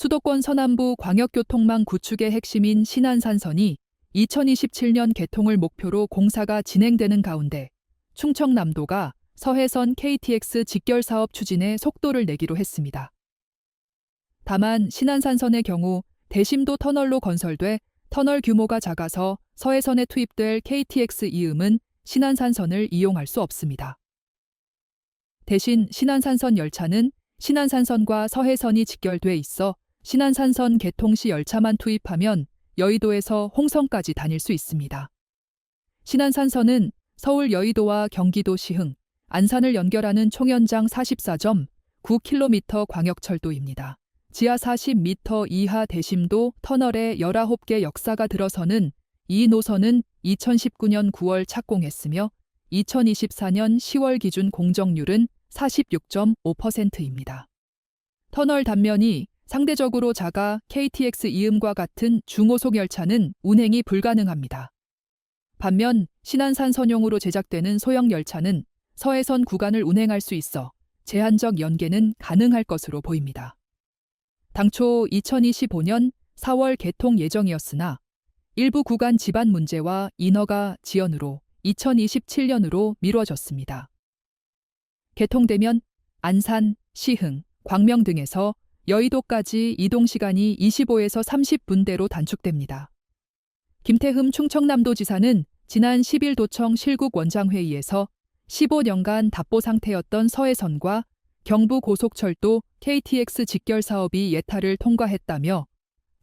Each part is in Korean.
수도권 서남부 광역교통망 구축의 핵심인 신안산선이 2027년 개통을 목표로 공사가 진행되는 가운데 충청남도가 서해선 KTX 직결 사업 추진에 속도를 내기로 했습니다. 다만 신안산선의 경우 대심도 터널로 건설돼 터널 규모가 작아서 서해선에 투입될 KTX 이음은 신안산선을 이용할 수 없습니다. 대신 신안산선 열차는 신안산선과 서해선이 직결돼 있어 신안산선 개통 시 열차만 투입하면 여의도에서 홍성까지 다닐 수 있습니다. 신안산선은 서울 여의도와 경기도 시흥, 안산을 연결하는 총연장 44.9km 광역철도입니다. 지하 40m 이하 대심도 터널에 19개 역사가 들어서는 이 노선은 2019년 9월 착공했으며 2024년 10월 기준 공정률은 46.5%입니다. 터널 단면이 상대적으로 작아 KTX 이음과 같은 중호속 열차는 운행이 불가능합니다. 반면 신안산 선용으로 제작되는 소형 열차는 서해선 구간을 운행할 수 있어 제한적 연계는 가능할 것으로 보입니다. 당초 2025년 4월 개통 예정이었으나 일부 구간 지반 문제와 인허가 지연으로 2027년으로 미뤄졌습니다. 개통되면 안산, 시흥, 광명 등에서 여의도까지 이동 시간이 25에서 30분대로 단축됩니다. 김태흠 충청남도 지사는 지난 10일 도청 실국 원장회의에서 15년간 답보 상태였던 서해선과 경부 고속철도 KTX 직결 사업이 예타를 통과했다며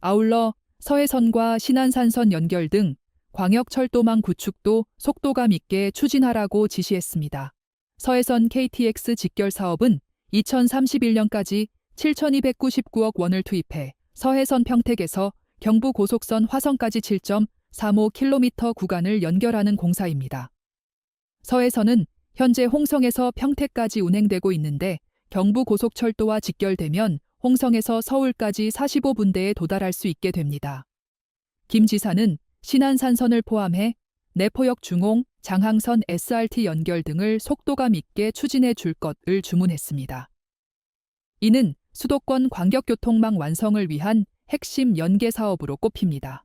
아울러 서해선과 신안산선 연결 등 광역철도망 구축도 속도감 있게 추진하라고 지시했습니다. 서해선 KTX 직결 사업은 2031년까지 7,299억 원을 투입해 서해선 평택에서 경부 고속선 화성까지 7.35km 구간을 연결하는 공사입니다. 서해선은 현재 홍성에서 평택까지 운행되고 있는데 경부 고속철도와 직결되면 홍성에서 서울까지 45분대에 도달할 수 있게 됩니다. 김 지사는 신안산선을 포함해 내포역 중홍, 장항선 SRT 연결 등을 속도감 있게 추진해 줄 것을 주문했습니다. 이는 수도권 광역교통망 완성을 위한 핵심 연계 사업으로 꼽힙니다.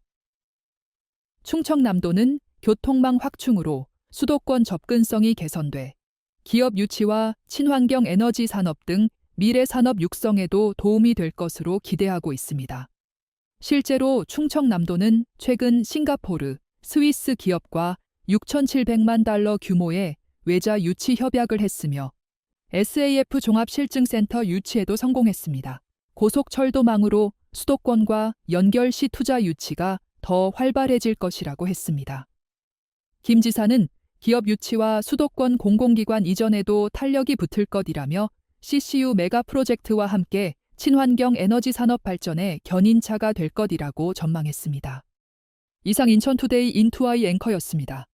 충청남도는 교통망 확충으로 수도권 접근성이 개선돼 기업 유치와 친환경 에너지 산업 등 미래 산업 육성에도 도움이 될 것으로 기대하고 있습니다. 실제로 충청남도는 최근 싱가포르, 스위스 기업과 6,700만 달러 규모의 외자 유치 협약을 했으며 SAF 종합실증센터 유치에도 성공했습니다. 고속철도망으로 수도권과 연결 시 투자 유치가 더 활발해질 것이라고 했습니다. 김 지사는 기업 유치와 수도권 공공기관 이전에도 탄력이 붙을 것이라며 CCU 메가 프로젝트와 함께 친환경 에너지 산업 발전에 견인차가 될 것이라고 전망했습니다. 이상 인천투데이 인투아이 앵커였습니다.